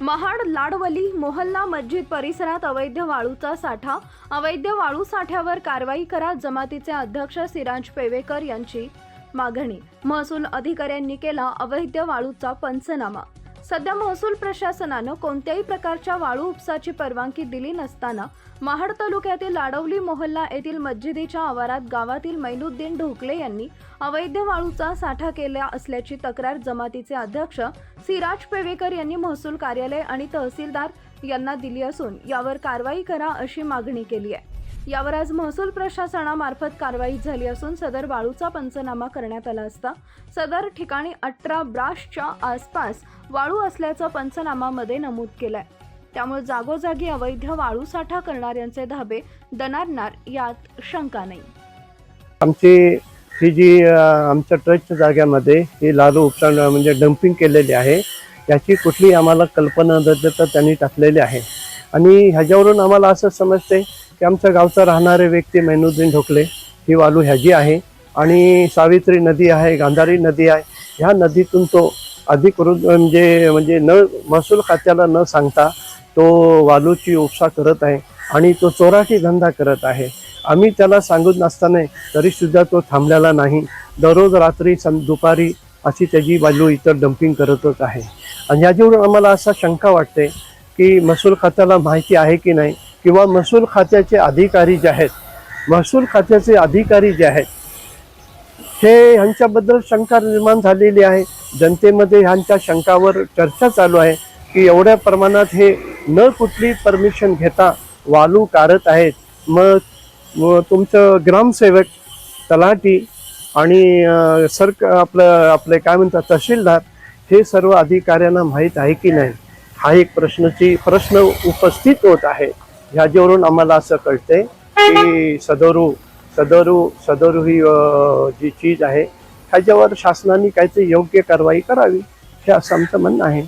महाड लाडवली मोहल्ला मस्जिद परिसरात अवैध वाळूचा साठा. अवैध वाळू साठ्यावर कारवाई करा जमातीचे अध्यक्ष सिराज पेवेकर यांची मागणी. महसूल अधिकाऱ्यांनी केला अवैध वाळूचा पंचनामा. सध्या महसूल प्रशासनानं कोणत्याही प्रकारच्या वाळू उपसाची परवानगी दिली नसताना महाड तालुक्यातील लाडवली मोहल्ला येथील मस्जिदीच्या आवारात गावातील मैनुद्दीन ढोकले यांनी अवैध वाळूचा साठा केला असल्याची तक्रार जमातीचे अध्यक्ष सिराज पेवेकर यांनी महसूल कार्यालय आणि तहसीलदार यांना दिली असून यावर कारवाई करा अशी मागणी केली आहे. यावर आज महसूल प्रशासनामार्फत कारवाई झाली असून सदर वाळूचा पंचनामा करण्यात आला असता सदर ठिकाणी अठरा ब्राशच्या आसपास वाळू असल्याचं पंचनामामध्ये नमूद केलंय. त्यामुळे जागोजागी अवैध वाळू साठा करणाऱ्यांचे धाबे दणारणार यात शंका नाही. आमची ही जी आमच्या ट्रस्टच्या जाग्यामध्ये ही लालू उपचार म्हणजे डम्पिंग केलेली आहे. याची कुठली आम्हाला कल्पना न त्यांनी टाकलेली आहे. आणि ह्याच्यावरून आम्हाला असं समजते की आमच्या गावचा राहणारे व्यक्ती मैनुद्दीन ढोकले ही वालू ह्याची आहे. आणि सावित्री नदी आहे गांधारी नदी आहे. ह्या नदीतून तो अधिकृत म्हणजे म्हणजे न महसूल खात्याला न सांगता तो वालूची उपसा करत आहे आणि तो चोराटी धंदा करत आहे. आम्ही त्याला सांगत नसताना तरीसुद्धा तो थांबलेला नाही. दररोज रात्री सं दुपारी अशी त्याची बाजू इतर डम्पिंग करतच आहे. आणि याच्यावरून आम्हाला असा शंका वाटते की महसूल खात्याला माहिती आहे की नाही? किंवा महसूल खात्याचे अधिकारी जे आहेत महसूल खात्याचे अधिकारी जे आहेत हे ह्यांच्याबद्दल शंका निर्माण झालेली आहे. जनतेमध्ये ह्यांच्या शंकावर चर्चा चालू आहे की एवढ्या प्रमाणात हे न कुठली परमिशन घेता वालू कारत आहेत. मग तुमचं ग्रामसेवक तलाठी आणि सरक आपलं आपले काय म्हणतात तहसीलदार हे सर्व अधिकाऱ्यांना माहीत आहे की नाही? हा एक प्रश्नाची प्रश्न उपस्थित होत आहे. ह्याच्यावरून आम्हाला असं कळतंय की सदरू सदरू सदरू ही जी चीज आहे ह्याच्यावर शासनाने काहीतरी योग्य कारवाई करावी हे असं आमचं म्हणणं आहे.